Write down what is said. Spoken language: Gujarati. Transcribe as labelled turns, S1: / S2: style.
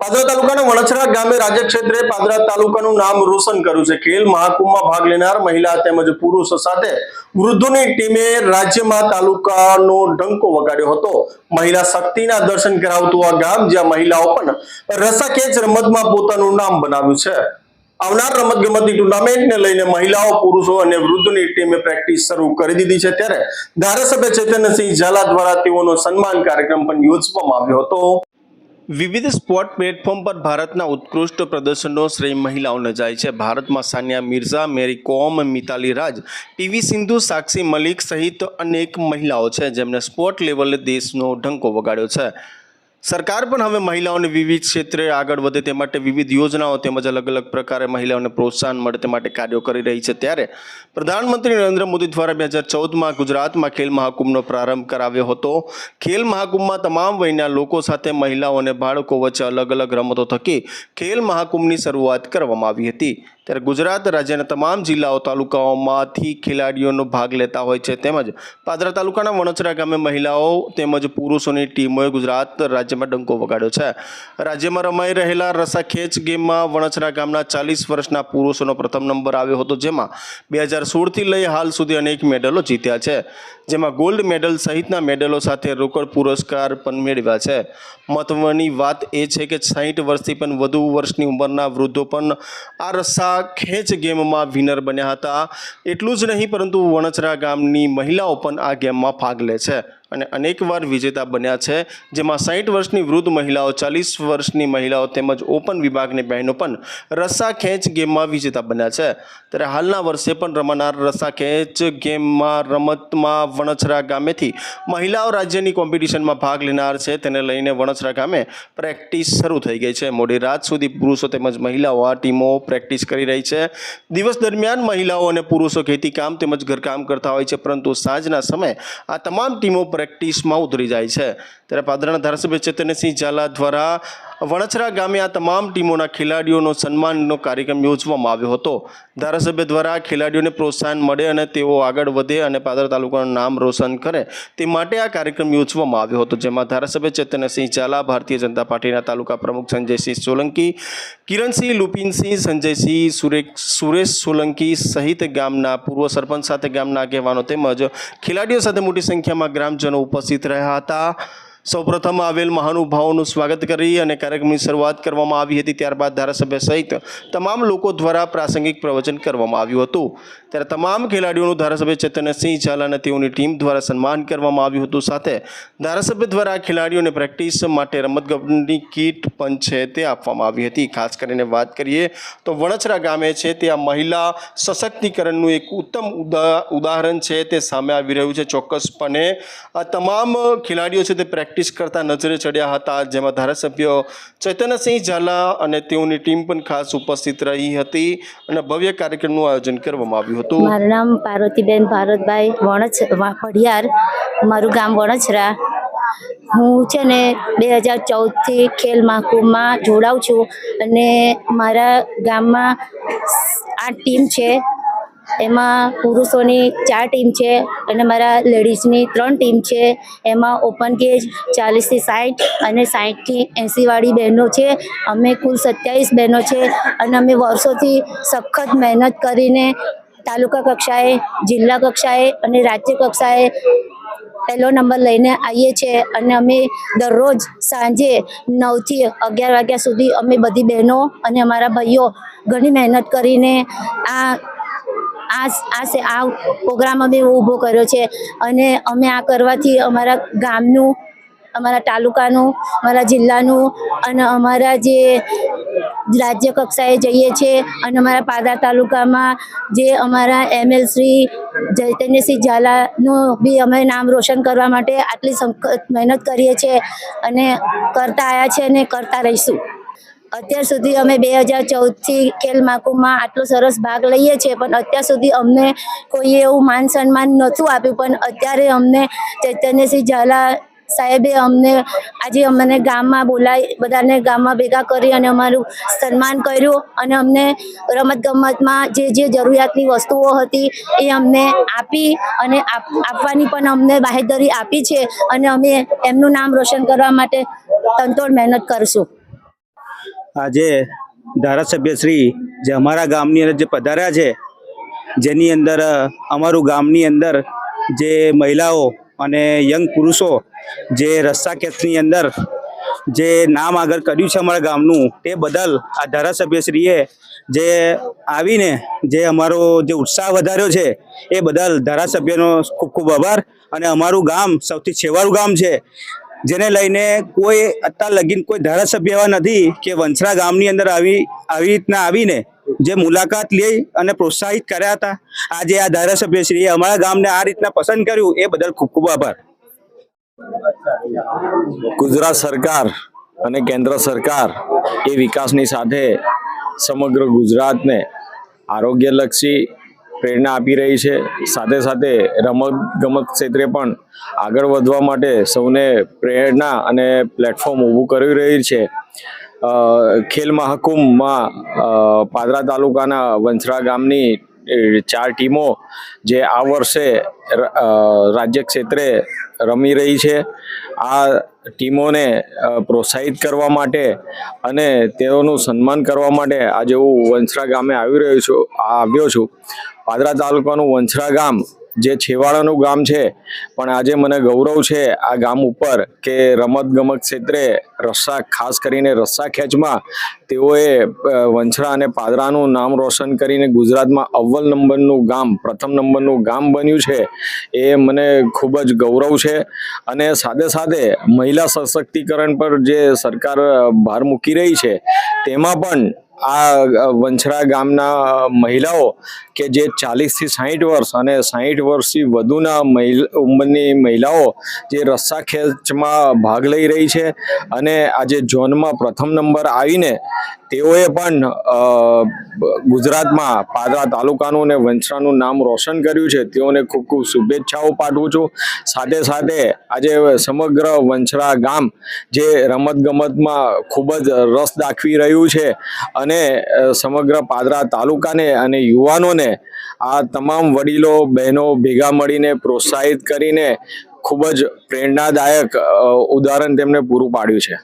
S1: પાદરા તાલુકાના વણછરા ગામે રાજ્ય ક્ષેત્રે પાદરા તાલુકાનું નામ રોશન કર્યું છે. ખેલ મહાકુંભમાં ભાગ લેનાર મહિલા તેમજ પુરુષ સાથે વૃદ્ધોની ટીમે રાજ્યમાં તાલુકાનો ડંકો વગાડ્યો હતો. મહિલા શક્તિના દર્શન કરાવતું આ ગામ, જ્યાં મહિલાઓ પણ રસાકેચ રમતમાં પોતાનું નામ બનાવ્યું છે. આવનાર રમત ગમતની ટુર્નામેન્ટને લઈને મહિલાઓ, પુરુષો અને વૃદ્ધોની ટીમે પ્રેક્ટિસ શરૂ કરી દીધી છે. ત્યારે ધારાસભ્ય ચેતનસિંહ ઝાલા દ્વારા તેઓનો સન્માન કાર્યક્રમ પણ યોજવામાં આવ્યો હતો. વિવિધ સ્પોર્ટ પ્લેટફોર્મ પર ભારતના ઉત્કૃષ્ટ પ્રદર્શનનો શ્રેય મહિલાઓને જાય છે. ભારતમાં સાનિયા મિર્ઝા, મેરી કોમ, મિતાલી રાજ પીવી સિંધુ, સાક્ષી મલિક સહિત અનેક મહિલાઓ છે જેમણે સ્પોર્ટ લેવલે દેશનો ઢંકો વગાડ્યો છે. સરકાર પણ હવે મહિલાઓને વિવિધ ક્ષેત્રે આગળ વધે તે માટે વિવિધ યોજનાઓ તેમજ અલગ અલગ પ્રકારે મહિલાઓને પ્રોત્સાહન મળે તે માટે કાર્યો કરી રહી છે. ત્યારે પ્રધાનમંત્રી નરેન્દ્ર મોદી દ્વારા બે હજાર ચૌદમાં ગુજરાતમાં ખેલ મહાકુંભનો પ્રારંભ કરાવ્યો હતો. ખેલ મહાકુંભમાં તમામ વયના લોકો સાથે મહિલાઓ અને બાળકો વચ્ચે અલગ અલગ રમતો થકી ખેલ મહાકુંભની શરૂઆત કરવામાં આવી હતી. ત્યારે ગુજરાત રાજ્યના તમામ જિલ્લાઓ, તાલુકાઓમાંથી ખેલાડીઓનો ભાગ લેતા હોય છે. તેમજ પાદરા તાલુકાના વણોચરા ગામે મહિલાઓ તેમજ પુરુષોની ટીમોએ ગુજરાત રાજ્યમાં ડંકો વગાડ્યો છે. રાજ્યમાં રમાઈ રહેલા રસાખેંચ ગેમમાં વણછરા ગામના ચાલીસ વર્ષના પુરુષોનો પ્રથમ નંબર આવ્યો હતો, જેમાં બે હજાર સોળથી લઈ હાલ સુધી અનેક મેડલો જીત્યા છે, જેમાં ગોલ્ડ મેડલ સહિતના મેડલો સાથે રોકડ પુરસ્કાર પણ મેળવ્યા છે. મહત્વની વાત એ છે કે સાહીઠ વર્ષથી પણ વધુ વર્ષની ઉંમરના વૃદ્ધો પણ આ રસ્સા ખેંચ ગેમમાં વિનર બન્યા હતા. એટલું જ નહીં, પરંતુ વણચરા ગામની મહિલાઓ પણ આ ગેમમાં ભાગ લે છે. અને અનેકવાર વિજેતા બન્યા છે, જેમાં સાહીઠ વર્ષની વૃદ્ધ મહિલાઓ, ચાલીસ વર્ષની મહિલાઓ તેમજ ઓપન વિભાગની બહેનો પણ રસ્સા ખેંચ ગેમમાં વિજેતા બન્યા છે. ત્યારે હાલના વર્ષે પણ રમાનાર રસ્સા ખેંચ ગેમમાં રમતમાં વણછરા ગામેથી મહિલાઓ રાજ્યની કોમ્પિટિશનમાં ભાગ લેનાર છે. તેને લઈને વણછરા ગામે પ્રેક્ટિસ શરૂ થઈ ગઈ છે. મોડી રાત સુધી પુરુષો તેમજ મહિલાઓ આ ટીમો પ્રેક્ટિસ કરી રહી છે. દિવસ દરમિયાન મહિલાઓ અને પુરુષો ખેતીકામ તેમજ ઘરકામ કરતા હોય છે, પરંતુ સાંજના સમયે આ તમામ ટીમો પ્રેક્ટિસમાં ઉતરી જાય છે. ત્યારે પાદરાના ધારાસભ્ય ચૈતન્યસિંહ ઝાલા દ્વારા વણછરા ગામે આ તમામ ટીમોના ખેલાડીઓનો સન્માનનો કાર્યક્રમ યોજવામાં આવ્યો હતો. ધારાસભ્ય દ્વારા ખેલાડીઓને પ્રોત્સાહન મળે અને તેઓ આગળ વધે અને પાદર તાલુકાનું નામ રોશન કરે તે માટે આ કાર્યક્રમ યોજવામાં આવ્યો હતો, જેમાં ધારાસભ્ય ચેતનસિંહ ઝાલા, ભારતીય જનતા પાર્ટીના તાલુકા પ્રમુખ સંજયસિંહ સોલંકી, કિરણસિંહ લુપિનસિંહ, સંજયસિંહ સુરેશ સુરેશ સોલંકી સહિત ગામના પૂર્વ સરપંચ સાથે ગામના આગેવાનો તેમજ ખેલાડીઓ સાથે મોટી સંખ્યામાં ગ્રામજનો ઉપસ્થિત રહ્યા હતા. સૌપ્રથમ આવેલ મહાનુભાવોનું સ્વાગત કરી અને કાર્યક્રમની શરૂઆત કરવામાં આવી હતી. ત્યારબાદ ધારાસભ્ય સહિત તમામ લોકો દ્વારા પ્રાસંગિક પ્રવચન કરવામાં આવ્યું હતું. ત્યારે તમામ ખેલાડીઓનું ધારાસભ્ય ચેતનસિંહ ઝાલા અને તેઓની ટીમ દ્વારા સન્માન કરવામાં આવ્યું હતું. સાથે ધારાસભ્ય દ્વારા ખેલાડીઓને પ્રેક્ટિસ માટે રમતગમતની કીટ પણ છે તે આપવામાં આવી હતી. ખાસ કરીને વાત કરીએ તો વણછરા ગામે છે ત્યાં મહિલા સશક્તિકરણનું એક ઉત્તમ ઉદા, ઉદાહરણ છે તે સામે આવી રહ્યું છે. ચોક્કસપણે આ તમામ ખેલાડીઓ છે તે પ્રેક્ટિસ કરતા નજરે ચડ્યા હતા, જેમાં ધારાસભ્ય ચૈતન્યસિંહ ઝાલા અને તેઓની ટીમ પણ ખાસ ઉપસ્થિત રહી હતી અને ભવ્ય કાર્યક્રમનું આયોજન કરવામાં આવ્યું હતું.
S2: મારું નામ પાર્વતીબેન ભારતભાઈ વણછ, વા- પઢિયાર, મારું ગામ વણછરા. હું છે ને બે હજાર ચૌદથી ખેલ મહાકુંભમાં જોડાઉં છું અને મારા ગામમાં આઠ ટીમ છે. એમાં પુરુષોની ચાર ટીમ છે અને મારા લેડીઝની ત્રણ ટીમ છે. એમાં ઓપન ગેજ ચાલીસથી સાઠ અને સાઠથી એંસીવાળી બહેનો છે. અમે કુલ સત્યાવીસ બહેનો છે અને અમે વર્ષોથી સખત મહેનત કરીને તાલુકા કક્ષાએ, જિલ્લા કક્ષાએ અને રાજ્ય કક્ષાએ પહેલો નંબર લઈને આવીએ છીએ અને અમે દરરોજ સાંજે નવથી અગિયાર વાગ્યા સુધી અમે બધી બહેનો અને અમારા ભાઈઓ ઘણી મહેનત કરીને આ આ આ પ્રોગ્રામ અમે ઊભો કર્યો છે અને અમે આ કરવાથી અમારા ગામનું, અમારા તાલુકાનું, અમારા જિલ્લાનું અને અમારા જે રાજ્ય કક્ષાએ જઈએ છીએ અને અમારા પાદરા તાલુકામાં જે અમારા એમએલ શ્રી ચૈતન્યસિંહ ઝાલાનું બી અમે નામ રોશન કરવા માટે આટલી મહેનત કરીએ છીએ અને કરતા આવ્યા છે અને કરતા રહીશું. અત્યાર સુધી અમે બે હજાર ચૌદથી ખેલ મહાકુંભમાં આટલો સરસ ભાગ લઈએ છીએ, પણ અત્યાર સુધી અમને કોઈએ એવું માન સન્માન નહોતું આપ્યું. પણ અત્યારે અમને ચૈતન્યસિંહ ઝાલા સાહેબે અમને આજે અમને ગામમાં બોલાવી બધાને ગામમાં ભેગા કરી અને અમારું સન્માન કર્યું અને અમને રમતગમતમાં જે જે જરૂરિયાતની વસ્તુઓ હતી એ અમને આપી અને આપ- આપવાની પણ અમને બાહેધરી આપી છે અને અમે એમનું નામ રોશન કરવા માટે તંતોડ મહેનત કરશું.
S3: આજે ધારાસભ્ય શ્રી જે અમારા ગામની અંદર જે પધાર્યા છે, જેની અંદર અમારું ગામની અંદર જે મહિલાઓ અને યંગ પુરુષો જે રસ્સા કેસની અંદર જે નામ આગળ કર્યું છે અમારા ગામનું, તે બદલ આ ધારાસભ્યશ્રીએ જે આવીને જે અમારો જે ઉત્સાહ વધાર્યો છે, એ બદલ ધારાસભ્યનો ખૂબ ખૂબ આભાર અને અમારું ગામ સૌથી છેવાડું ગામ છે. જેને લઈને કોઈ અત્યાર લગીન કોઈ ધારાસભ્ય એવા નથી કે વંછરા ગામની અંદર આવી આવી રીતના આવીને જે મુલાકાત લઈ અને પ્રોત્સાહિત કર્યા હતા. આજે આ ધારાસભ્યશ્રીએ અમારા ગામને આ રીતના પસંદ કર્યું, એ બદલ ખૂબ ખૂબ આભાર.
S4: ગુજરાત સરકાર અને કેન્દ્ર સરકાર એ વિકાસની સાથે સમગ્ર ગુજરાતને આરોગ્યલક્ષી પ્રેરણા આપી રહી છે. સાથે સાથે રમત ગમત ક્ષેત્રે પણ આગળ વધવા માટે સૌને પ્રેરણા અને પ્લેટફોર્મ ઊભું કરી રહી છે. ખેલ મહાકુંભમાં પાદરા તાલુકાના વંસરા ગામની ચાર ટીમો જે આ વર્ષે રાજ્ય ક્ષેત્રે રમી રહી છે. આ ટીમોને પ્રોત્સાહિત કરવા માટે અને તેઓનું સન્માન કરવા માટે આજે હું વંસરા ગામે આવી રહ્યો છું આવ્યો છું. પાદરા તાલુકાનું વંસરા ગામ જે છેવાડાનું ગામ છે, પણ આજે મને ગૌરવ છે આ ગામ ઉપર કે રમત ગમત ક્ષેત્રે રસ્સા, ખાસ કરીને રસ્સા ખેંચમાં તેઓએ વંછરા અને પાદરાનું નામ રોશન કરીને ગુજરાતમાં અવ્વલ નંબરનું ગામ, પ્રથમ નંબરનું ગામ બન્યું છે, એ મને ખૂબ જ ગૌરવ છે. અને સાથે સાથે મહિલા સશક્તિકરણ પર જે સરકાર ભાર મૂકી રહી છે, તેમાં પણ આ વંછરા ગામના મહિલાઓ કે જે ચાલીસથી સાહીઠ વર્ષ અને સાહીઠ વર્ષથી વધુના ઉંમરની મહિલાઓ જે રસ્સા ખેંચમાં ભાગ લઈ રહી છે અને આજે ઝોનમાં પ્રથમ નંબર આવીને તેઓએ પણ ગુજરાતમાં પાદરા તાલુકાનું અને વંછરાનું નામ રોશન કર્યું છે. તેઓને ખૂબ ખૂબ શુભેચ્છાઓ પાઠવું છું. સાથે સાથે આજે સમગ્ર વંછરા ગામ જે રમતગમતમાં ખૂબ જ રસ દાખવી રહ્યું છે અને સમગ્ર પાદરા તાલુકાને અને યુવાનોને આ તમામ વડીલો, બહેનો ભેગા મળીને પ્રોત્સાહિત કરીને ખૂબ જ પ્રેરણાદાયક ઉદાહરણ તેમણે પૂરું પાડ્યું છે.